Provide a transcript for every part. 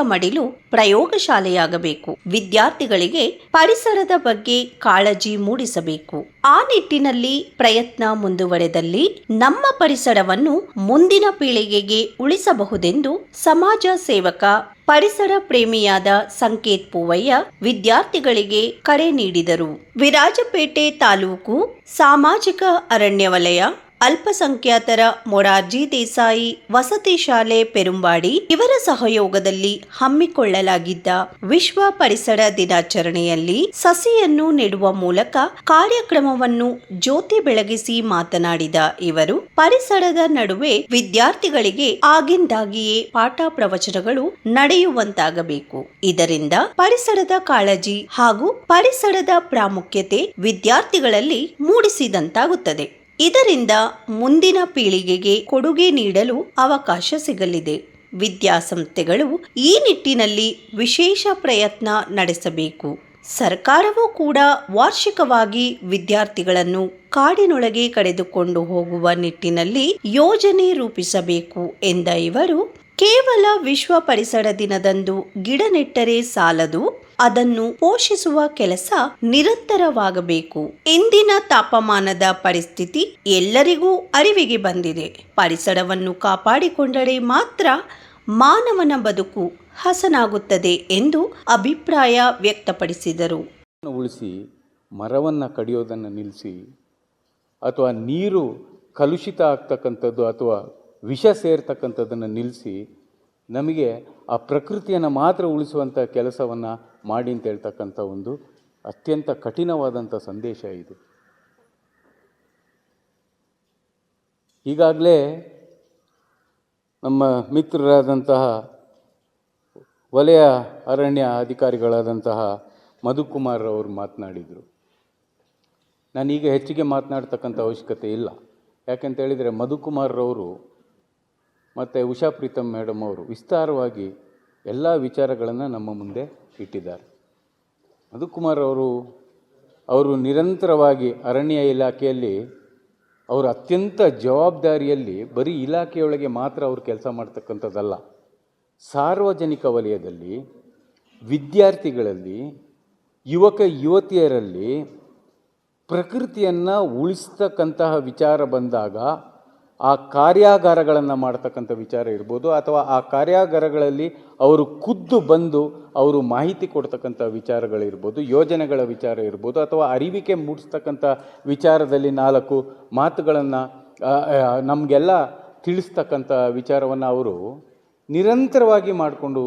ಮಡಿಲು ಪ್ರಯೋಗಶಾಲೆಯಾಗಬೇಕು. ವಿದ್ಯಾರ್ಥಿಗಳಿಗೆ ಪರಿಸರದ ಬಗ್ಗೆ ಕಾಳಜಿ ಮೂಡಿಸಬೇಕು. ಆ ನಿಟ್ಟಿನಲ್ಲಿ ಪ್ರಯತ್ನ ಮುಂದುವರೆದಲ್ಲಿ ನಮ್ಮ ಪರಿಸರವನ್ನು ಮುಂದಿನ ಪೀಳಿಗೆಗೆ ಉಳಿಸಬಹುದೆಂದು ಸಮಾಜ ಸೇವಕ, ಪರಿಸರ ಪ್ರೇಮಿಯಾದ ಸಂಕೇತ್ ಪೂವಯ್ಯ ವಿದ್ಯಾರ್ಥಿಗಳಿಗೆ ಕರೆ ನೀಡಿದರು. ವಿರಾಜಪೇಟೆ ತಾಲೂಕು ಸಾಮಾಜಿಕ ಅರಣ್ಯ ವಲಯ ಅಲ್ಪಸಂಖ್ಯಾತರ ಮೊರಾರ್ಜಿ ದೇಸಾಯಿ ವಸತಿ ಶಾಲೆ ಪೆರುಂಬಾಡಿ ಇವರ ಸಹಯೋಗದಲ್ಲಿ ಹಮ್ಮಿಕೊಳ್ಳಲಾಗಿದ್ದ ವಿಶ್ವ ಪರಿಸರ ದಿನಾಚರಣೆಯಲ್ಲಿ ಸಸಿಯನ್ನು ನೆಡುವ ಮೂಲಕ ಕಾರ್ಯಕ್ರಮವನ್ನು ಜ್ಯೋತಿ ಬೆಳಗಿಸಿ ಮಾತನಾಡಿದ ಇವರು, ಪರಿಸರದ ನಡುವೆ ವಿದ್ಯಾರ್ಥಿಗಳಿಗೆ ಆಗಿಂದಾಗಿಯೇ ಪಾಠ ಪ್ರವಚನಗಳು ನಡೆಯುವಂತಾಗಬೇಕು. ಇದರಿಂದ ಪರಿಸರದ ಕಾಳಜಿ ಹಾಗೂ ಪರಿಸರದ ಪ್ರಾಮುಖ್ಯತೆ ವಿದ್ಯಾರ್ಥಿಗಳಲ್ಲಿ ಮೂಡಿಸಿದಂತಾಗುತ್ತದೆ. ಇದರಿಂದ ಮುಂದಿನ ಪೀಳಿಗೆಗೆ ಕೊಡುಗೆ ನೀಡಲು ಅವಕಾಶ ಸಿಗಲಿದೆ. ವಿದ್ಯಾಸಂಸ್ಥೆಗಳು ಈ ನಿಟ್ಟಿನಲ್ಲಿ ವಿಶೇಷ ಪ್ರಯತ್ನ ನಡೆಸಬೇಕು. ಸರ್ಕಾರವೂ ಕೂಡ ವಾರ್ಷಿಕವಾಗಿ ವಿದ್ಯಾರ್ಥಿಗಳನ್ನು ಕಾಡಿನೊಳಗೆ ಕರೆದುಕೊಂಡು ಹೋಗುವ ನಿಟ್ಟಿನಲ್ಲಿ ಯೋಜನೆ ರೂಪಿಸಬೇಕು ಎಂದ ಇವರು, ಕೇವಲ ವಿಶ್ವ ಪರಿಸರ ದಿನದಂದು ಗಿಡ ನೆಟ್ಟರೆ ಸಾಲದು ಅದನ್ನು ಪೋಷಿಸುವ ಕೆಲಸ ನಿರಂತರವಾಗಬೇಕು. ಇಂದಿನ ತಾಪಮಾನದ ಪರಿಸ್ಥಿತಿ ಎಲ್ಲರಿಗೂ ಅರಿವಿಗೆ ಬಂದಿದೆ. ಪರಿಸರವನ್ನು ಕಾಪಾಡಿಕೊಂಡರೆ ಮಾತ್ರ ಮಾನವನ ಬದುಕು ಹಸನಾಗುತ್ತದೆ ಎಂದು ಅಭಿಪ್ರಾಯ ವ್ಯಕ್ತಪಡಿಸಿದರು. ಉಳಿಸಿ, ಮರವನ್ನು ಕಡಿಯೋದನ್ನು ನಿಲ್ಲಿಸಿ ಅಥವಾ ನೀರು ಕಲುಷಿತ ಆಗ್ತಕ್ಕಂಥದ್ದು ಅಥವಾ ವಿಷ ಸೇರ್ತಕ್ಕಂಥದ್ದನ್ನು ನಿಲ್ಲಿಸಿ ನಮಗೆ ಆ ಪ್ರಕೃತಿಯನ್ನು ಮಾತ್ರ ಉಳಿಸುವಂಥ ಕೆಲಸವನ್ನು ಮಾಡಿ ಅಂತ ಹೇಳ್ತಕ್ಕಂಥ ಒಂದು ಅತ್ಯಂತ ಕಠಿಣವಾದಂಥ ಸಂದೇಶ ಇದು. ಈಗಾಗಲೇ ನಮ್ಮ ಮಿತ್ರರಾದಂತಹ ವಲಯ ಅರಣ್ಯ ಅಧಿಕಾರಿಗಳಾದಂತಹ ಮಧುಕುಮಾರ್ ಅವರು ಮಾತನಾಡಿದರು. ನಾನೀಗ ಹೆಚ್ಚಿಗೆ ಮಾತನಾಡ್ತಕ್ಕಂಥ ಅವಶ್ಯಕತೆ ಇಲ್ಲ. ಯಾಕೆಂತ ಹೇಳಿದರೆ ಮಧುಕುಮಾರ್ರವರು ಮತ್ತು ಉಷಾ ಪ್ರೀತಮ್ ಮೇಡಮ್ ಅವರು ವಿಸ್ತಾರವಾಗಿ ಎಲ್ಲ ವಿಚಾರಗಳನ್ನು ನಮ್ಮ ಮುಂದೆ ಇಟ್ಟಿದ್ದಾರೆ. ಮಧುಕುಮಾರ್ ಅವರು ಅವರು ನಿರಂತರವಾಗಿ ಅರಣ್ಯ ಇಲಾಖೆಯಲ್ಲಿ, ಅವರು ಅತ್ಯಂತ ಜವಾಬ್ದಾರಿಯಲ್ಲಿ ಬರೀ ಇಲಾಖೆಯೊಳಗೆ ಮಾತ್ರ ಅವರು ಕೆಲಸ ಮಾಡ್ತಕ್ಕಂಥದ್ದಲ್ಲ. ಸಾರ್ವಜನಿಕ ವಲಯದಲ್ಲಿ, ವಿದ್ಯಾರ್ಥಿಗಳಲ್ಲಿ, ಯುವಕ ಯುವತಿಯರಲ್ಲಿ ಪ್ರಕೃತಿಯನ್ನು ಉಳಿಸ್ತಕ್ಕಂತಹ ವಿಚಾರ ಬಂದಾಗ ಆ ಕಾರ್ಯಾಗಾರಗಳನ್ನು ಮಾಡ್ತಕ್ಕಂಥ ವಿಚಾರ ಇರ್ಬೋದು ಅಥವಾ ಆ ಕಾರ್ಯಾಗಾರಗಳಲ್ಲಿ ಅವರು ಖುದ್ದು ಬಂದು ಅವರು ಮಾಹಿತಿ ಕೊಡ್ತಕ್ಕಂಥ ವಿಚಾರಗಳಿರ್ಬೋದು, ಯೋಜನೆಗಳ ವಿಚಾರ ಇರ್ಬೋದು ಅಥವಾ ಅರಿವಿಕೆ ಮೂಡಿಸ್ತಕ್ಕಂಥ ವಿಚಾರದಲ್ಲಿ ನಾಲ್ಕು ಮಾತುಗಳನ್ನು ನಮಗೆಲ್ಲ ತಿಳಿಸ್ತಕ್ಕಂಥ ವಿಚಾರವನ್ನು ಅವರು ನಿರಂತರವಾಗಿ ಮಾಡಿಕೊಂಡು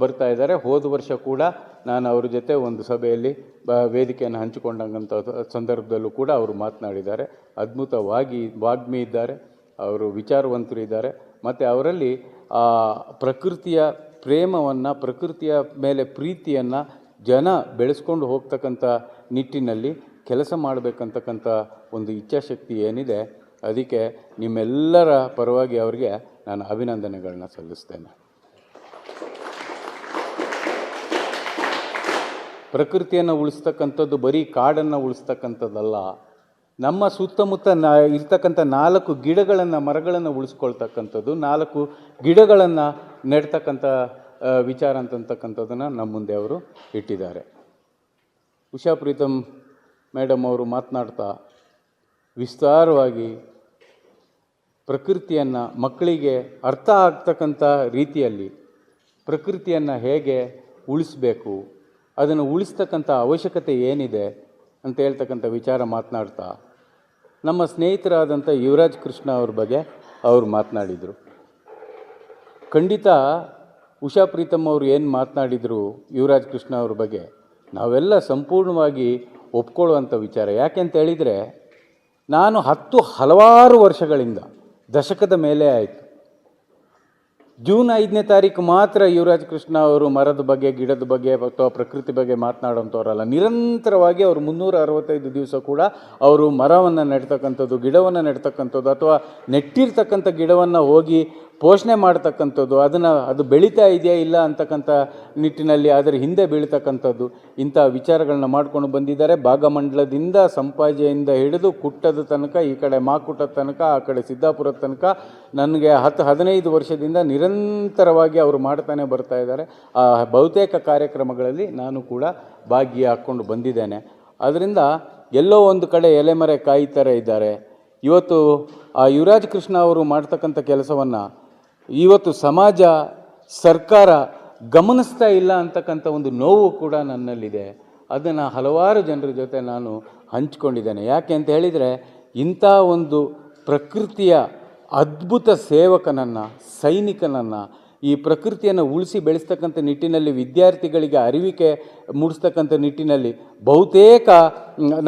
ಬರ್ತಾ ಇದ್ದಾರೆ. ಹೋದ ವರ್ಷ ಕೂಡ ನಾನು ಅವ್ರ ಜೊತೆ ಒಂದು ಸಭೆಯಲ್ಲಿ ಬ ವೇದಿಕೆಯನ್ನು ಹಂಚಿಕೊಂಡಂಥ ಸಂದರ್ಭದಲ್ಲೂ ಕೂಡ ಅವರು ಮಾತನಾಡಿದ್ದಾರೆ. ಅದ್ಭುತವಾಗಿ ವಾಗ್ಮಿ ಇದ್ದಾರೆ. ಅವರು ವಿಚಾರವಂತರು ಇದ್ದಾರೆ. ಮತ್ತು ಅವರಲ್ಲಿ ಆ ಪ್ರಕೃತಿಯ ಪ್ರೇಮವನ್ನು, ಪ್ರಕೃತಿಯ ಮೇಲೆ ಪ್ರೀತಿಯನ್ನು ಜನ ಬೆಳೆಸ್ಕೊಂಡು ಹೋಗ್ತಕ್ಕಂಥ ನಿಟ್ಟಿನಲ್ಲಿ ಕೆಲಸ ಮಾಡಬೇಕಂತಕ್ಕಂಥ ಒಂದು ಇಚ್ಛಾಶಕ್ತಿ ಏನಿದೆ, ಅದಕ್ಕೆ ನಿಮ್ಮೆಲ್ಲರ ಪರವಾಗಿ ಅವರಿಗೆ ನಾನು ಅಭಿನಂದನೆಗಳನ್ನ ಸಲ್ಲಿಸ್ತೇನೆ. ಪ್ರಕೃತಿಯನ್ನು ಉಳಿಸ್ತಕ್ಕಂಥದ್ದು ಬರೀ ಕಾಡನ್ನು ಉಳಿಸ್ತಕ್ಕಂಥದ್ದಲ್ಲ ನಮ್ಮ ಸುತ್ತಮುತ್ತ ನಾ ಇರ್ತಕ್ಕಂಥ ನಾಲ್ಕು ಗಿಡಗಳನ್ನು, ಮರಗಳನ್ನು ಉಳಿಸ್ಕೊಳ್ತಕ್ಕಂಥದ್ದು, ನಾಲ್ಕು ಗಿಡಗಳನ್ನು ನೆಡ್ತಕ್ಕಂಥ ವಿಚಾರ ಅಂತಕ್ಕಂಥದ್ದನ್ನು ನಮ್ಮ ಮುಂದೆ ಅವರು ಇಟ್ಟಿದ್ದಾರೆ. ಉಷಾ ಪ್ರೀತಮ್ ಮೇಡಮ್ ಅವರು ಮಾತನಾಡ್ತಾ ವಿಸ್ತಾರವಾಗಿ ಪ್ರಕೃತಿಯನ್ನು ಮಕ್ಕಳಿಗೆ ಅರ್ಥ ಆಗ್ತಕ್ಕಂಥ ರೀತಿಯಲ್ಲಿ ಪ್ರಕೃತಿಯನ್ನು ಹೇಗೆ ಉಳಿಸ್ಬೇಕು, ಅದನ್ನು ಉಳಿಸ್ತಕ್ಕಂಥ ಅವಶ್ಯಕತೆ ಏನಿದೆ ಅಂತ ಹೇಳ್ತಕ್ಕಂಥ ವಿಚಾರ ಮಾತನಾಡ್ತಾ ನಮ್ಮ ಸ್ನೇಹಿತರಾದಂಥ ಯುವರಾಜ್ ಕೃಷ್ಣ ಅವ್ರ ಬಗ್ಗೆ ಅವರು ಮಾತನಾಡಿದರು. ಖಂಡಿತ ಉಷಾ ಪ್ರೀತಮ್ ಅವರು ಏನು ಮಾತನಾಡಿದರು ಯುವರಾಜ್ ಕೃಷ್ಣ ಅವ್ರ ಬಗ್ಗೆ ನಾವೆಲ್ಲ ಸಂಪೂರ್ಣವಾಗಿ ಒಪ್ಕೊಳ್ಳುವಂಥ ವಿಚಾರ. ಯಾಕೆಂತ ಹೇಳಿದರೆ, ನಾನು ಹತ್ತು ಹಲವಾರು ವರ್ಷಗಳಿಂದ ದಶಕದ ಮೇಲೆ ಆಯಿತು. ಜೂನ್ ಐದನೇ ತಾರೀಕು ಮಾತ್ರ ಯುವರಾಜ್ ಕೃಷ್ಣ ಅವರು ಮರದ ಬಗ್ಗೆ, ಗಿಡದ ಬಗ್ಗೆ ಅಥವಾ ಪ್ರಕೃತಿ ಬಗ್ಗೆ ಮಾತನಾಡೋಂಥವ್ರಲ್ಲ. ನಿರಂತರವಾಗಿ ಅವರು ಮುನ್ನೂರ ಅರವತ್ತೈದು ದಿವಸ ಕೂಡ ಅವರು ಮರವನ್ನು ನೆಡ್ತಕ್ಕಂಥದ್ದು, ಗಿಡವನ್ನು ನೆಡ್ತಕ್ಕಂಥದ್ದು ಅಥವಾ ನೆಟ್ಟಿರ್ತಕ್ಕಂಥ ಗಿಡವನ್ನು ಹೋಗಿ ಪೋಷಣೆ ಮಾಡ್ತಕ್ಕಂಥದ್ದು, ಅದನ್ನು ಅದು ಬೆಳೀತಾ ಇದೆಯಾ ಇಲ್ಲ ಅಂತಕ್ಕಂಥ ನಿಟ್ಟಿನಲ್ಲಿ ಅದರ ಹಿಂದೆ ಬೀಳ್ತಕ್ಕಂಥದ್ದು, ಇಂಥ ವಿಚಾರಗಳನ್ನ ಮಾಡ್ಕೊಂಡು ಬಂದಿದ್ದಾರೆ. ಭಾಗಮಂಡಲದಿಂದ ಸಂಪಾಜೆಯಿಂದ ಹಿಡಿದು ಕುಟ್ಟದ ತನಕ, ಈ ಕಡೆ ಮಾಕುಟದ ತನಕ, ಆ ಕಡೆ ಸಿದ್ದಾಪುರದ ತನಕ ನನಗೆ ಹತ್ತು ಹದಿನೈದು ವರ್ಷದಿಂದ ನಿರಂತರವಾಗಿ ಅವರು ಮಾಡ್ತಾನೆ ಬರ್ತಾ ಇದ್ದಾರೆ. ಆ ಬಹುತೇಕ ಕಾರ್ಯಕ್ರಮಗಳಲ್ಲಿ ನಾನು ಕೂಡ ಭಾಗಿಯಾಕೊಂಡು ಬಂದಿದ್ದೇನೆ. ಅದರಿಂದ ಎಲ್ಲೋ ಒಂದು ಕಡೆ ಎಲೆಮರೆ ಕಾಯಿತಾರೆ ಇದ್ದಾರೆ. ಇವತ್ತು ಆ ಯುವರಾಜ್ ಕೃಷ್ಣ ಅವರು ಮಾಡ್ತಕ್ಕಂಥ ಕೆಲಸವನ್ನು ಇವತ್ತು ಸಮಾಜ, ಸರ್ಕಾರ ಗಮನಿಸ್ತಾ ಇಲ್ಲ ಅಂತಕ್ಕಂಥ ಒಂದು ನೋವು ಕೂಡ ನನ್ನಲ್ಲಿದೆ. ಅದನ್ನು ಹಲವಾರು ಜನರ ಜೊತೆ ನಾನು ಹಂಚ್ಕೊಂಡಿದ್ದೇನೆ. ಯಾಕೆ ಅಂತ ಹೇಳಿದರೆ, ಇಂಥ ಒಂದು ಪ್ರಕೃತಿಯ ಅದ್ಭುತ ಸೇವಕನನ್ನು, ಸೈನಿಕನನ್ನು, ಈ ಪ್ರಕೃತಿಯನ್ನು ಉಳಿಸಿ ಬೆಳೆಸ್ತಕ್ಕಂಥ ನಿಟ್ಟಿನಲ್ಲಿ, ವಿದ್ಯಾರ್ಥಿಗಳಿಗೆ ಅರಿವಿಕೆ ಮೂಡಿಸ್ತಕ್ಕಂಥ ನಿಟ್ಟಿನಲ್ಲಿ ಬಹುತೇಕ,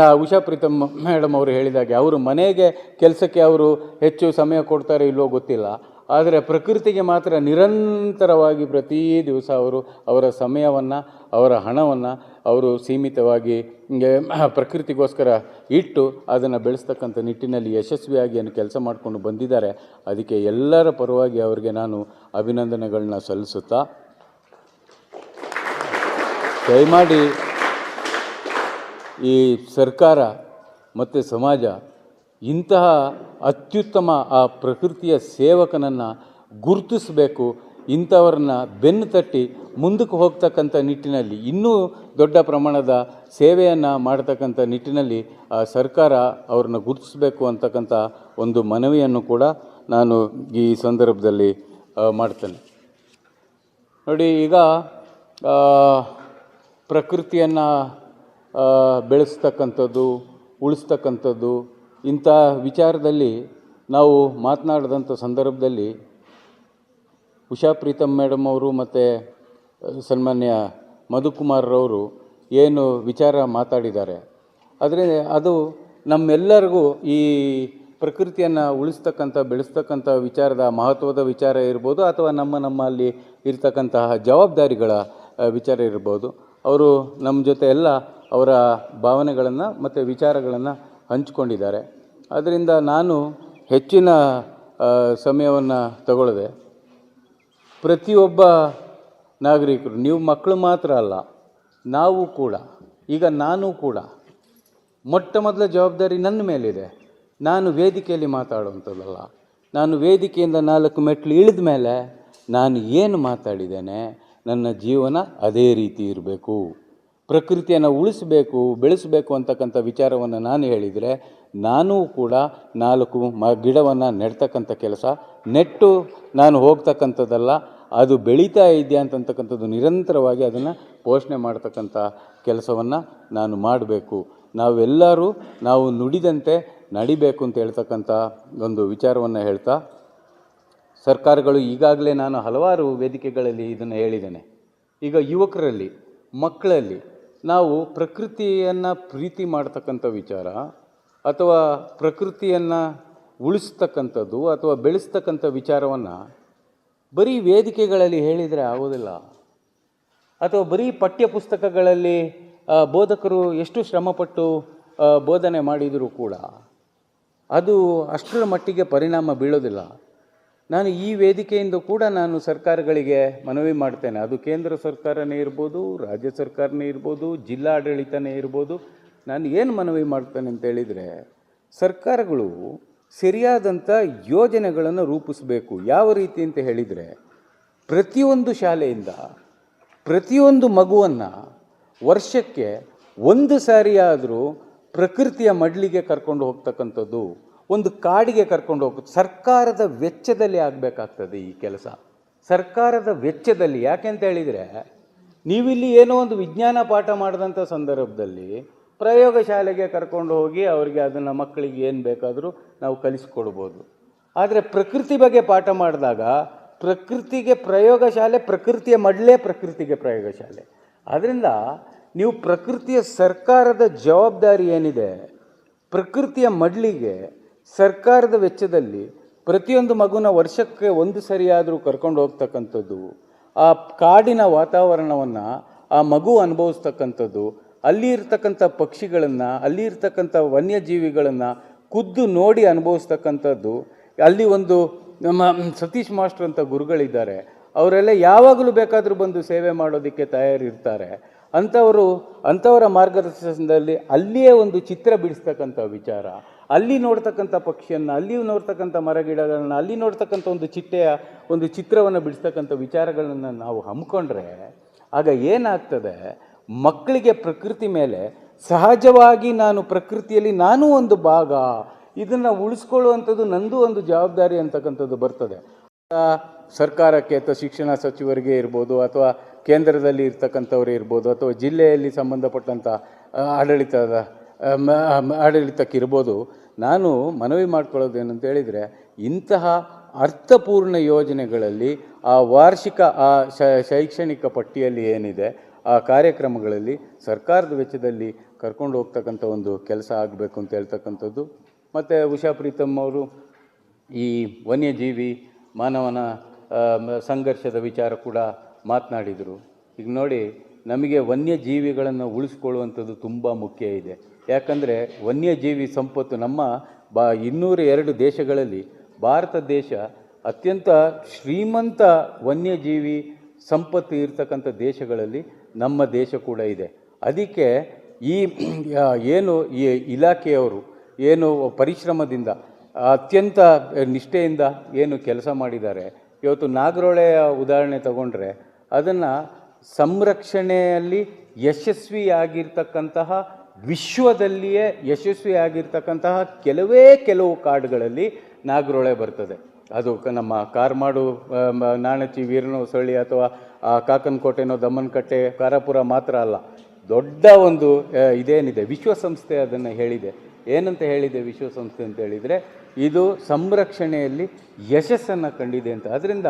ನಾ, ಉಷಾ ಪ್ರೀತಮ್ ಮೇಡಮ್ ಅವರು ಹೇಳಿದಾಗೆ, ಅವರು ಮನೆಗೆ, ಕೆಲಸಕ್ಕೆ ಅವರು ಹೆಚ್ಚು ಸಮಯ ಕೊಡ್ತಾರೋ ಇಲ್ವೋ ಗೊತ್ತಿಲ್ಲ. ಆದರೆ ಪ್ರಕೃತಿಗೆ ಮಾತ್ರ ನಿರಂತರವಾಗಿ ಪ್ರತಿ ದಿವಸ ಅವರು ಅವರ ಸಮಯವನ್ನು, ಅವರ ಹಣವನ್ನು ಅವರು ಸೀಮಿತವಾಗಿ ಪ್ರಕೃತಿಗೋಸ್ಕರ ಇಟ್ಟು ಅದನ್ನು ಬೆಳೆಸ್ತಕ್ಕಂಥ ನಿಟ್ಟಿನಲ್ಲಿ ಯಶಸ್ವಿಯಾಗಿ ಏನು ಕೆಲಸ ಮಾಡಿಕೊಂಡು ಬಂದಿದ್ದಾರೆ. ಅದಕ್ಕೆ ಎಲ್ಲರ ಪರವಾಗಿ ಅವರಿಗೆ ನಾನು ಅಭಿನಂದನೆಗಳನ್ನ ಸಲ್ಲಿಸುತ್ತಾ, ದಯಮಾಡಿ ಈ ಸರ್ಕಾರ ಮತ್ತು ಸಮಾಜ ಇಂತಹ ಅತ್ಯುತ್ತಮ ಆ ಪ್ರಕೃತಿಯ ಸೇವಕನನ್ನು ಗುರುತಿಸಬೇಕು, ಇಂಥವ್ರನ್ನ ಬೆನ್ನು ತಟ್ಟಿ ಮುಂದಕ್ಕೆ ಹೋಗ್ತಕ್ಕಂಥ ನಿಟ್ಟಿನಲ್ಲಿ, ಇನ್ನೂ ದೊಡ್ಡ ಪ್ರಮಾಣದ ಸೇವೆಯನ್ನು ಮಾಡ್ತಕ್ಕಂಥ ನಿಟ್ಟಿನಲ್ಲಿ ಆ ಸರ್ಕಾರ ಅವ್ರನ್ನ ಗುರುತಿಸಬೇಕು ಅಂತಕ್ಕಂಥ ಒಂದು ಮನವಿಯನ್ನು ಕೂಡ ನಾನು ಈ ಸಂದರ್ಭದಲ್ಲಿ ಮಾಡ್ತೇನೆ. ನೋಡಿ, ಈಗ ಪ್ರಕೃತಿಯನ್ನು ಬೆಳೆಸ್ತಕ್ಕಂಥದ್ದು, ಉಳಿಸ್ತಕ್ಕಂಥದ್ದು ಇಂಥ ವಿಚಾರದಲ್ಲಿ ನಾವು ಮಾತನಾಡಿದಂಥ ಸಂದರ್ಭದಲ್ಲಿ ಉಷಾ ಪ್ರೀತಮ್ ಮೇಡಮ್ ಅವರು ಮತ್ತು ಸನ್ಮಾನ್ಯ ಮಧುಕುಮಾರ್ರವರು ಏನು ವಿಚಾರ ಮಾತಾಡಿದ್ದಾರೆ. ಆದರೆ ಅದು ನಮ್ಮೆಲ್ಲರಿಗೂ ಈ ಪ್ರಕೃತಿಯನ್ನು ಉಳಿಸ್ತಕ್ಕಂಥ, ಬೆಳೆಸ್ತಕ್ಕಂಥ ವಿಚಾರದ ಮಹತ್ವದ ವಿಚಾರ ಇರ್ಬೋದು, ಅಥವಾ ನಮ್ಮ ನಮ್ಮಲ್ಲಿ ಇರ್ತಕ್ಕಂತಹ ಜವಾಬ್ದಾರಿಗಳ ವಿಚಾರ ಇರ್ಬೋದು. ಅವರು ನಮ್ಮ ಜೊತೆ ಎಲ್ಲ ಅವರ ಭಾವನೆಗಳನ್ನು ಮತ್ತು ವಿಚಾರಗಳನ್ನು ಹಂಚಿಕೊಂಡಿದ್ದಾರೆ. ಅದರಿಂದ ನಾನು ಹೆಚ್ಚಿನ ಸಮಯವನ್ನು ತಗೊಳ್ಳದೆ ಪ್ರತಿಯೊಬ್ಬ ನಾಗರಿಕರು, ನೀವು ಮಕ್ಕಳು ಮಾತ್ರ ಅಲ್ಲ, ನಾವು ಕೂಡ, ಈಗ ನಾನು ಕೂಡ, ಮೊಟ್ಟ ಮೊದಲ ಜವಾಬ್ದಾರಿ ನನ್ನ ಮೇಲಿದೆ. ನಾನು ವೇದಿಕೆಯಲ್ಲಿ ಮಾತಾಡುವಂಥದ್ದಲ್ಲ. ನಾನು ವೇದಿಕೆಯಿಂದ ನಾಲ್ಕು ಮೆಟ್ಲು ಇಳಿದ ಮೇಲೆ ನಾನು ಏನು ಮಾತಾಡಿದ್ದೇನೆ, ನನ್ನ ಜೀವನ ಅದೇ ರೀತಿ ಇರಬೇಕು. ಪ್ರಕೃತಿಯನ್ನು ಉಳಿಸಬೇಕು, ಬೆಳೆಸಬೇಕು ಅಂತಕ್ಕಂಥ ವಿಚಾರವನ್ನು ನಾನು ಹೇಳಿದರೆ, ನಾನೂ ಕೂಡ ನಾಲ್ಕು ಮ, ಗಿಡವನ್ನು ನೆಡ್ತಕ್ಕಂಥ ಕೆಲಸ. ನೆಟ್ಟು ನಾನು ಹೋಗ್ತಕ್ಕಂಥದ್ದಲ್ಲ, ಅದು ಬೆಳೀತಾ ಇದೆಯಾ ಅಂತಕ್ಕಂಥದ್ದು ನಿರಂತರವಾಗಿ ಅದನ್ನು ಪೋಷಣೆ ಮಾಡ್ತಕ್ಕಂಥ ಕೆಲಸವನ್ನು ನಾನು ಮಾಡಬೇಕು. ನಾವೆಲ್ಲರೂ ನಾವು ನುಡಿದಂತೆ ನಡಿಬೇಕು ಅಂತ ಹೇಳ್ತಕ್ಕಂಥ ಒಂದು ವಿಚಾರವನ್ನು ಹೇಳ್ತಾ, ಸರ್ಕಾರಗಳು ಈಗಾಗಲೇ ನಾನು ಹಲವಾರು ವೇದಿಕೆಗಳಲ್ಲಿ ಇದನ್ನು ಹೇಳಿದ್ದೇನೆ. ಈಗ ಯುವಕರಲ್ಲಿ, ಮಕ್ಕಳಲ್ಲಿ ನಾವು ಪ್ರಕೃತಿಯನ್ನು ಪ್ರೀತಿ ಮಾಡ್ತಕ್ಕಂಥ ವಿಚಾರ ಅಥವಾ ಪ್ರಕೃತಿಯನ್ನು ಉಳಿಸ್ತಕ್ಕಂಥದ್ದು ಅಥವಾ ಬೆಳೆಸ್ತಕ್ಕಂಥ ವಿಚಾರವನ್ನು ಬರೀ ವೇದಿಕೆಗಳಲ್ಲಿ ಹೇಳಿದರೆ ಆಗೋದಿಲ್ಲ. ಅಥವಾ ಬರೀ ಪಠ್ಯಪುಸ್ತಕಗಳಲ್ಲಿ ಬೋಧಕರು ಎಷ್ಟು ಶ್ರಮಪಟ್ಟು ಬೋಧನೆ ಮಾಡಿದರೂ ಕೂಡ ಅದು ಅಷ್ಟರ ಮಟ್ಟಿಗೆ ಪರಿಣಾಮ ಬೀಳೋದಿಲ್ಲ. ನಾನು ಈ ವೇದಿಕೆಯಿಂದ ಕೂಡ ನಾನು ಸರ್ಕಾರಗಳಿಗೆ ಮನವಿ ಮಾಡ್ತೇನೆ. ಅದು ಕೇಂದ್ರ ಸರ್ಕಾರನೇ ಇರ್ಬೋದು, ರಾಜ್ಯ ಸರ್ಕಾರನೇ ಇರ್ಬೋದು, ಜಿಲ್ಲಾಡಳಿತನೇ ಇರ್ಬೋದು. ನಾನು ಏನು ಮನವಿ ಮಾಡ್ತೇನೆ ಅಂತ ಹೇಳಿದರೆ, ಸರ್ಕಾರಗಳು ಸರಿಯಾದಂಥ ಯೋಜನೆಗಳನ್ನು ರೂಪಿಸಬೇಕು. ಯಾವ ರೀತಿ ಅಂತ ಹೇಳಿದರೆ, ಪ್ರತಿಯೊಂದು ಶಾಲೆಯಿಂದ ಪ್ರತಿಯೊಂದು ಮಗುವನ್ನು ವರ್ಷಕ್ಕೆ ಒಂದು ಸಾರಿಯಾದರೂ ಪ್ರಕೃತಿಯ ಮಡ್ಲಿಗೆ ಕರ್ಕೊಂಡು ಹೋಗ್ತಕ್ಕಂಥದ್ದು ಒಂದು ಕಾಡಿಗೆ ಕರ್ಕೊಂಡು ಹೋಗ, ಸರ್ಕಾರದ ವೆಚ್ಚದಲ್ಲಿ ಆಗಬೇಕಾಗ್ತದೆ ಈ ಕೆಲಸ. ಸರ್ಕಾರದ ವೆಚ್ಚದಲ್ಲಿ ಯಾಕೆ ಅಂತ ಹೇಳಿದರೆ, ನೀವಿಲ್ಲಿ ಏನೋ ಒಂದು ವಿಜ್ಞಾನ ಪಾಠ ಮಾಡಿದಂಥ ಸಂದರ್ಭದಲ್ಲಿ ಪ್ರಯೋಗಶಾಲೆಗೆ ಕರ್ಕೊಂಡು ಹೋಗಿ ಅವರಿಗೆ ಅದನ್ನು ಮಕ್ಕಳಿಗೆ ಏನು ಬೇಕಾದರೂ ನಾವು ಕಲಿಸ್ಕೊಡ್ಬೋದು. ಆದರೆ ಪ್ರಕೃತಿ ಬಗ್ಗೆ ಪಾಠ ಮಾಡಿದಾಗ ಪ್ರಕೃತಿಗೆ ಪ್ರಯೋಗಶಾಲೆ ಪ್ರಕೃತಿಯ ಮಡಲೇ ಪ್ರಕೃತಿಗೆ ಪ್ರಯೋಗಶಾಲೆ ಆದ್ದರಿಂದ ನೀವು ಪ್ರಕೃತಿಯ ಸರ್ಕಾರದ ಜವಾಬ್ದಾರಿ ಏನಿದೆ, ಪ್ರಕೃತಿಯ ಮಡ್ಲಿಗೆ ಸರ್ಕಾರದ ವೆಚ್ಚದಲ್ಲಿ ಪ್ರತಿಯೊಂದು ಮಗುನ ವರ್ಷಕ್ಕೆ ಒಂದು ಸರಿಯಾದರೂ ಕರ್ಕೊಂಡು ಹೋಗ್ತಕ್ಕಂಥದ್ದು, ಆ ಕಾಡಿನ ವಾತಾವರಣವನ್ನು ಆ ಮಗು ಅನುಭವಿಸ್ತಕ್ಕಂಥದ್ದು, ಅಲ್ಲಿ ಇರ್ತಕ್ಕಂಥ ಪಕ್ಷಿಗಳನ್ನು, ಅಲ್ಲಿ ಇರ್ತಕ್ಕಂಥ ವನ್ಯಜೀವಿಗಳನ್ನು ಖುದ್ದು ನೋಡಿ ಅನುಭವಿಸ್ತಕ್ಕಂಥದ್ದು, ಅಲ್ಲಿ ಒಂದು ನಮ್ಮ ಸತೀಶ್ ಮಾಸ್ಟರ್ ಅಂತ ಗುರುಗಳಿದ್ದಾರೆ, ಅವರೆಲ್ಲ ಯಾವಾಗಲೂ ಬೇಕಾದರೂ ಬಂದು ಸೇವೆ ಮಾಡೋದಕ್ಕೆ ತಯಾರಿರ್ತಾರೆ. ಅಂಥವರು, ಅಂಥವರ ಮಾರ್ಗದರ್ಶನದಲ್ಲಿ ಅಲ್ಲಿಯೇ ಒಂದು ಚಿತ್ರ ಬಿಡಿಸ್ತಕ್ಕಂಥ ವಿಚಾರ. ಅಲ್ಲಿ ನೋಡ್ತಕ್ಕಂಥ ಪಕ್ಷಿಯನ್ನು, ಅಲ್ಲಿ ನೋಡ್ತಕ್ಕಂಥ ಮರಗಿಡಗಳನ್ನ, ಅಲ್ಲಿ ನೋಡ್ತಕ್ಕಂಥ ಒಂದು ಚಿಟ್ಟೆಯ, ಒಂದು ಚಿತ್ರವನ್ನು ಬಿಡಿಸ್ತಕ್ಕಂಥ ವಿಚಾರಗಳನ್ನು ನಾವು ಹಮ್ಮಿಕೊಂಡ್ರೆ ಆಗ ಏನಾಗ್ತದೆ? ಮಕ್ಕಳಿಗೆ ಪ್ರಕೃತಿ ಮೇಲೆ ಸಹಜವಾಗಿ ನಾನು ಪ್ರಕೃತಿಯಲ್ಲಿ ನಾನೂ ಒಂದು ಭಾಗ, ಇದನ್ನು ಉಳಿಸ್ಕೊಳ್ಳುವಂಥದ್ದು ನಂದು ಒಂದು ಜವಾಬ್ದಾರಿ ಅಂತಕ್ಕಂಥದ್ದು ಬರ್ತದೆ. ಸರ್ಕಾರಕ್ಕೆ ಅಥವಾ ಶಿಕ್ಷಣ ಸಚಿವರಿಗೆ ಇರ್ಬೋದು ಅಥವಾ ಕೇಂದ್ರದಲ್ಲಿ ಇರ್ತಕ್ಕಂಥವ್ರು ಇರ್ಬೋದು ಅಥವಾ ಜಿಲ್ಲೆಯಲ್ಲಿ ಸಂಬಂಧಪಟ್ಟಂಥ ಆಡಳಿತದ ಆಡಳಿತಕ್ಕಿರ್ಬೋದು, ನಾನು ಮನವಿ ಮಾಡ್ಕೊಳ್ಳೋದು ಏನಂತ ಹೇಳಿದರೆ ಇಂತಹ ಅರ್ಥಪೂರ್ಣ ಯೋಜನೆಗಳಲ್ಲಿ ಆ ವಾರ್ಷಿಕ, ಆ ಶೈಕ್ಷಣಿಕ ಪಟ್ಟಿಯಲ್ಲಿ ಏನಿದೆ, ಆ ಕಾರ್ಯಕ್ರಮಗಳಲ್ಲಿ ಸರ್ಕಾರದ ವೆಚ್ಚದಲ್ಲಿ ಕರ್ಕೊಂಡು ಹೋಗ್ತಕ್ಕಂಥ ಒಂದು ಕೆಲಸ ಆಗಬೇಕು ಅಂತ ಹೇಳ್ತಕ್ಕಂಥದ್ದು. ಮತ್ತು ಉಷಾ ಪ್ರೀತಮ್ ಅವರು ಈ ವನ್ಯಜೀವಿ ಮಾನವನ ಸಂಘರ್ಷದ ವಿಚಾರ ಕೂಡ ಮಾತನಾಡಿದರು. ಈಗ ನೋಡಿ, ನಮಗೆ ವನ್ಯಜೀವಿಗಳನ್ನು ಉಳಿಸ್ಕೊಳ್ಳುವಂಥದ್ದು ತುಂಬ ಮುಖ್ಯ ಇದೆ. ಯಾಕಂದರೆ ವನ್ಯಜೀವಿ ಸಂಪತ್ತು ನಮ್ಮ ಬಾ ಇನ್ನೂರ ಎರಡು ದೇಶಗಳಲ್ಲಿ ಭಾರತ ದೇಶ ಅತ್ಯಂತ ಶ್ರೀಮಂತ ವನ್ಯಜೀವಿ ಸಂಪತ್ತು ಇರತಕ್ಕಂಥ ದೇಶಗಳಲ್ಲಿ ನಮ್ಮ ದೇಶ ಕೂಡ ಇದೆ. ಅದಕ್ಕೆ ಈ ಏನು ಈ ಇಲಾಖೆಯವರು ಏನು ಪರಿಶ್ರಮದಿಂದ ಅತ್ಯಂತ ನಿಷ್ಠೆಯಿಂದ ಏನು ಕೆಲಸ ಮಾಡಿದ್ದಾರೆ. ಇವತ್ತು ನಾಗರೋಳೆಯ ಉದಾಹರಣೆ ತಗೊಂಡ್ರೆ ಅದನ್ನು ಸಂರಕ್ಷಣೆಯಲ್ಲಿ ಯಶಸ್ವಿಯಾಗಿರ್ತಕ್ಕಂತಹ ವಿಶ್ವದಲ್ಲಿಯೇ ಯಶಸ್ವಿಯಾಗಿರ್ತಕ್ಕಂತಹ ಕೆಲವೇ ಕೆಲವು ಕಾಡುಗಳಲ್ಲಿ ನಾಗರೊಳೆ ಬರ್ತದೆ. ಅದು ನಮ್ಮ ಕಾರ್ಮಾಡು ನಾಣಚಿ ವೀರನಹೊಸಳ್ಳಿ ಅಥವಾ ಕಾಕನಕೋಟೆನೋ ದಮ್ಮನಕಟ್ಟೆ ಕಾರಾಪುರ ಮಾತ್ರ ಅಲ್ಲ. ದೊಡ್ಡ ಒಂದು ಇದೇನಿದೆ, ವಿಶ್ವಸಂಸ್ಥೆ ಅದನ್ನು ಹೇಳಿದೆ. ಏನಂತ ಹೇಳಿದೆ ವಿಶ್ವಸಂಸ್ಥೆ ಅಂತ ಹೇಳಿದರೆ, ಇದು ಸಂರಕ್ಷಣೆಯಲ್ಲಿ ಯಶಸ್ಸನ್ನು ಕಂಡಿದೆ ಅಂತ. ಅದರಿಂದ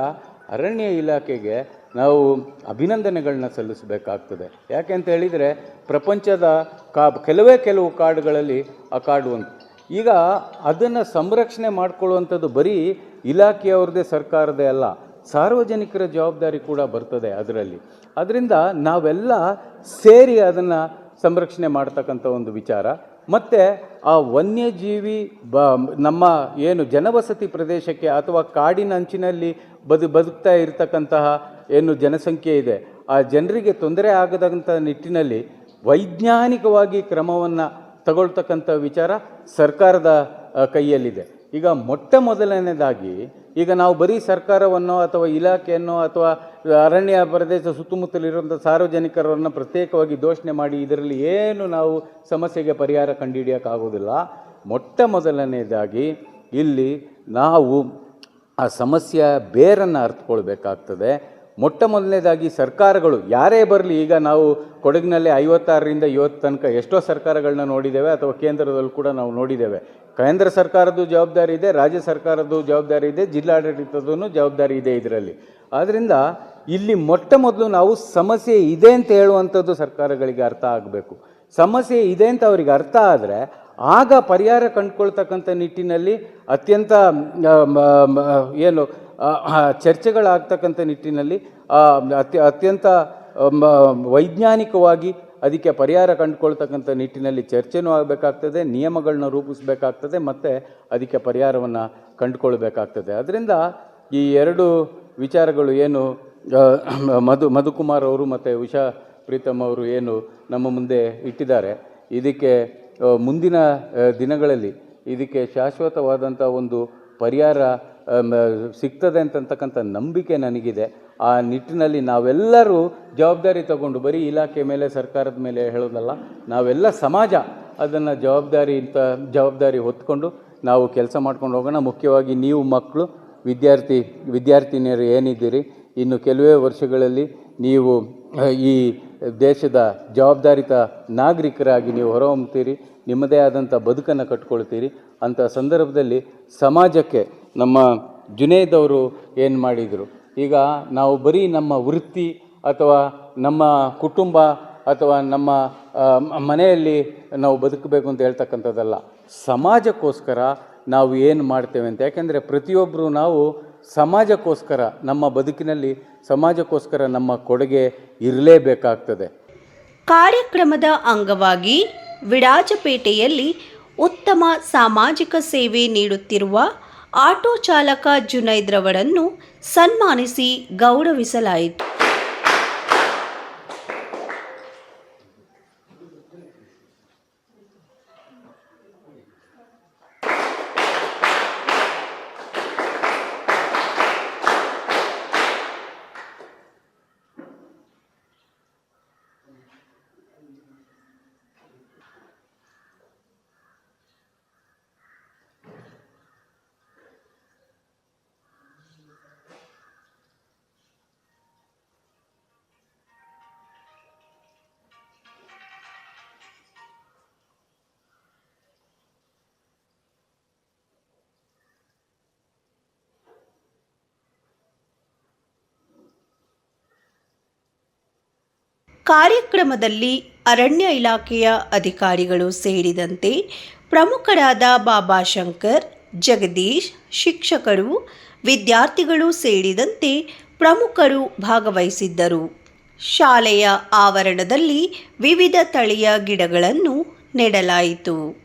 ಅರಣ್ಯ ಇಲಾಖೆಗೆ ನಾವು ಅಭಿನಂದನೆಗಳನ್ನ ಸಲ್ಲಿಸಬೇಕಾಗ್ತದೆ. ಯಾಕೆ ಅಂತ ಹೇಳಿದರೆ ಪ್ರಪಂಚದ ಕಾ, ಕೆಲವೇ ಕೆಲವು ಕಾರ್ಡ್ಗಳಲ್ಲಿ ಆ ಕಾಡು ಒಂದು. ಈಗ ಅದನ್ನು ಸಂರಕ್ಷಣೆ ಮಾಡ್ಕೊಳ್ಳುವಂಥದ್ದು ಬರೀ ಇಲಾಖೆಯವ್ರದ್ದೇ ಸರ್ಕಾರದೇ ಅಲ್ಲ, ಸಾರ್ವಜನಿಕರ ಜವಾಬ್ದಾರಿ ಕೂಡ ಬರ್ತದೆ ಅದರಲ್ಲಿ. ಅದರಿಂದ ನಾವೆಲ್ಲ ಸೇರಿ ಅದನ್ನು ಸಂರಕ್ಷಣೆ ಮಾಡ್ತಕ್ಕಂಥ ಒಂದು ವಿಚಾರ. ಮತ್ತು ಆ ವನ್ಯಜೀವಿ ಬ, ನಮ್ಮ ಏನು ಜನವಸತಿ ಪ್ರದೇಶಕ್ಕೆ ಅಥವಾ ಕಾಡಿನ ಅಂಚಿನಲ್ಲಿ ಬದು, ಬದುಕ್ತಾ ಇರತಕ್ಕಂತಹ ಏನು ಜನಸಂಖ್ಯೆ ಇದೆ, ಆ ಜನರಿಗೆ ತೊಂದರೆ ಆಗದಂಥ ನಿಟ್ಟಿನಲ್ಲಿ ವೈಜ್ಞಾನಿಕವಾಗಿ ಕ್ರಮವನ್ನು ತಗೊಳ್ತಕ್ಕಂಥ ವಿಚಾರ ಸರ್ಕಾರದ ಕೈಯಲ್ಲಿದೆ. ಈಗ ಮೊಟ್ಟ ಮೊದಲನೇದಾಗಿ, ಈಗ ನಾವು ಬರೀ ಸರ್ಕಾರವನ್ನು ಅಥವಾ ಇಲಾಖೆಯನ್ನು ಅಥವಾ ಅರಣ್ಯ ಪ್ರದೇಶ ಸುತ್ತಮುತ್ತಲಿರುವಂಥ ಸಾರ್ವಜನಿಕರನ್ನು ಪ್ರತ್ಯೇಕವಾಗಿ ದೋಷಣೆ ಮಾಡಿ ಇದರಲ್ಲಿ ಏನು ನಾವು ಸಮಸ್ಯೆಗೆ ಪರಿಹಾರ ಕಂಡುಹಿಡಿಯೋಕ್ಕಾಗೋದಿಲ್ಲ ಮೊಟ್ಟ ಮೊದಲನೇದಾಗಿ ಇಲ್ಲಿ ನಾವು ಆ ಸಮಸ್ಯೆ ಬೇರನ್ನು ಅರ್ಥಕೊಳ್ಬೇಕಾಗ್ತದೆ ಮೊಟ್ಟ ಮೊದಲನೇದಾಗಿ ಸರ್ಕಾರಗಳು, ಯಾರೇ ಬರಲಿ ಈಗ ನಾವು ಕೊಡಗಿನಲ್ಲಿ ಐವತ್ತಾರರಿಂದ ಇವತ್ತು ತನಕ ಎಷ್ಟೋ ಸರ್ಕಾರಗಳನ್ನ ನೋಡಿದ್ದೇವೆ ಅಥವಾ ಕೇಂದ್ರದಲ್ಲಿ ಕೂಡ ನಾವು ನೋಡಿದ್ದೇವೆ. ಕೇಂದ್ರ ಸರ್ಕಾರದ್ದು ಜವಾಬ್ದಾರಿ ಇದೆ, ರಾಜ್ಯ ಸರ್ಕಾರದ್ದು ಜವಾಬ್ದಾರಿ ಇದೆ ಜಿಲ್ಲಾಡಳಿತದೂ ಜವಾಬ್ದಾರಿ ಇದೆ ಇದರಲ್ಲಿ. ಆದ್ದರಿಂದ ಇಲ್ಲಿ ಮೊಟ್ಟ ಮೊದಲು ನಾವು ಸಮಸ್ಯೆ ಇದೆ ಅಂತ ಹೇಳುವಂಥದ್ದು ಸರ್ಕಾರಗಳಿಗೆ ಅರ್ಥ ಆಗಬೇಕು. ಸಮಸ್ಯೆ ಇದೆ ಅಂತ ಅವರಿಗೆ ಅರ್ಥ ಆದರೆ ಆಗ ಪರಿಹಾರ ಕಂಡುಕೊಳ್ತಕ್ಕಂಥ ನಿಟ್ಟಿನಲ್ಲಿ ಅತ್ಯಂತ ಏನು ಚರ್ಚೆಗಳಾಗ್ತಕ್ಕಂಥ ನಿಟ್ಟಿನಲ್ಲಿ ಅತ್ಯ, ಅತ್ಯಂತ ವೈಜ್ಞಾನಿಕವಾಗಿ ಅದಕ್ಕೆ ಪರಿಹಾರ ಕಂಡುಕೊಳ್ತಕ್ಕಂಥ ನಿಟ್ಟಿನಲ್ಲಿ ಚರ್ಚೆನೂ ಆಗಬೇಕಾಗ್ತದೆ, ನಿಯಮಗಳನ್ನ ರೂಪಿಸಬೇಕಾಗ್ತದೆ, ಮತ್ತು ಅದಕ್ಕೆ ಪರಿಹಾರವನ್ನು ಕಂಡುಕೊಳ್ಬೇಕಾಗ್ತದೆ. ಅದರಿಂದ ಈ ಎರಡು ವಿಚಾರಗಳು ಏನು ಮಧು, ಮಧುಕುಮಾರ್ ಅವರು ಮತ್ತು ಉಷಾ ಪ್ರೀತಮ್ ಅವರು ಏನು ನಮ್ಮ ಮುಂದೆ ಇಟ್ಟಿದ್ದಾರೆ, ಇದಕ್ಕೆ ಮುಂದಿನ ದಿನಗಳಲ್ಲಿ ಇದಕ್ಕೆ ಶಾಶ್ವತವಾದಂಥ ಒಂದು ಪರಿಹಾರ ಸಿಗ್ತದೆ ಅಂತಕ್ಕಂಥ ನಂಬಿಕೆ ನನಗಿದೆ. ಆ ನಿಟ್ಟಿನಲ್ಲಿ ನಾವೆಲ್ಲರೂ ಜವಾಬ್ದಾರಿ ತಗೊಂಡು ಬರೀ ಇಲಾಖೆ ಮೇಲೆ, ಸರ್ಕಾರದ ಮೇಲೆ ಹೇಳೋದಲ್ಲ, ನಾವೆಲ್ಲ ಸಮಾಜ ಅದನ್ನು ಜವಾಬ್ದಾರಿ ಅಂತ, ಜವಾಬ್ದಾರಿ ಹೊತ್ಕೊಂಡು ನಾವು ಕೆಲಸ ಮಾಡ್ಕೊಂಡು ಹೋಗೋಣ. ಮುಖ್ಯವಾಗಿ ನೀವು ಮಕ್ಕಳು, ವಿದ್ಯಾರ್ಥಿ, ವಿದ್ಯಾರ್ಥಿನಿಯರು ಏನಿದ್ದೀರಿ, ಇನ್ನು ಕೆಲವೇ ವರ್ಷಗಳಲ್ಲಿ ನೀವು ಈ ದೇಶದ ಜವಾಬ್ದಾರಿತ ನಾಗರಿಕರಾಗಿ ನೀವು ಹೊರಹೊಮ್ಮುತ್ತೀರಿ ನಿಮ್ಮದೇ ಆದಂಥ ಬದುಕನ್ನು ಕಟ್ಕೊಳ್ತೀರಿ. ಅಂಥ ಸಂದರ್ಭದಲ್ಲಿ ಸಮಾಜಕ್ಕೆ ನಮ್ಮ ಜುನೇದ್ ಅವರು ಏನು ಮಾಡಿದರು? ಈಗ ನಾವು ಬರೀ ನಮ್ಮ ವೃತ್ತಿ ಅಥವಾ ನಮ್ಮ ಕುಟುಂಬ ಅಥವಾ ನಮ್ಮ ಮನೆಯಲ್ಲಿ ನಾವು ಬದುಕಬೇಕು ಅಂತ ಹೇಳ್ತಕ್ಕಂಥದ್ದಲ್ಲ. ಸಮಾಜಕ್ಕೋಸ್ಕರ ನಾವು ಏನು ಮಾಡ್ತೇವೆ ಅಂತ, ಯಾಕೆಂದರೆ ಪ್ರತಿಯೊಬ್ಬರು ನಾವು ಸಮಾಜಕ್ಕೋಸ್ಕರ, ನಮ್ಮ ಬದುಕಿನಲ್ಲಿ ಸಮಾಜಕ್ಕೋಸ್ಕರ ನಮ್ಮ ಕೊಡುಗೆ ಇರಲೇಬೇಕಾಗ್ತದೆ. ಕಾರ್ಯಕ್ರಮದ ಅಂಗವಾಗಿ ವಿರಾಜಪೇಟೆಯಲ್ಲಿ ಉತ್ತಮ ಸಾಮಾಜಿಕ ಸೇವೆ ನೀಡುತ್ತಿರುವ ಆಟೋ ಚಾಲಕ ಜುನೈದ್ರವರನ್ನು ಸನ್ಮಾನಿಸಿ ಗೌರವಿಸಲಾಯಿತು. ಕಾರ್ಯಕ್ರಮದಲ್ಲಿ ಅರಣ್ಯ ಇಲಾಖೆಯ ಅಧಿಕಾರಿಗಳು ಸೇರಿದಂತೆ ಪ್ರಮುಖರಾದ ಬಾಬಾ ಶಂಕರ್, ಜಗದೀಶ್, ಶಿಕ್ಷಕರು, ವಿದ್ಯಾರ್ಥಿಗಳು ಸೇರಿದಂತೆ ಪ್ರಮುಖರು ಭಾಗವಹಿಸಿದ್ದರು. ಶಾಲೆಯ ಆವರಣದಲ್ಲಿ ವಿವಿಧ ತಳಿಯ ಗಿಡಗಳನ್ನು ನೆಡಲಾಯಿತು.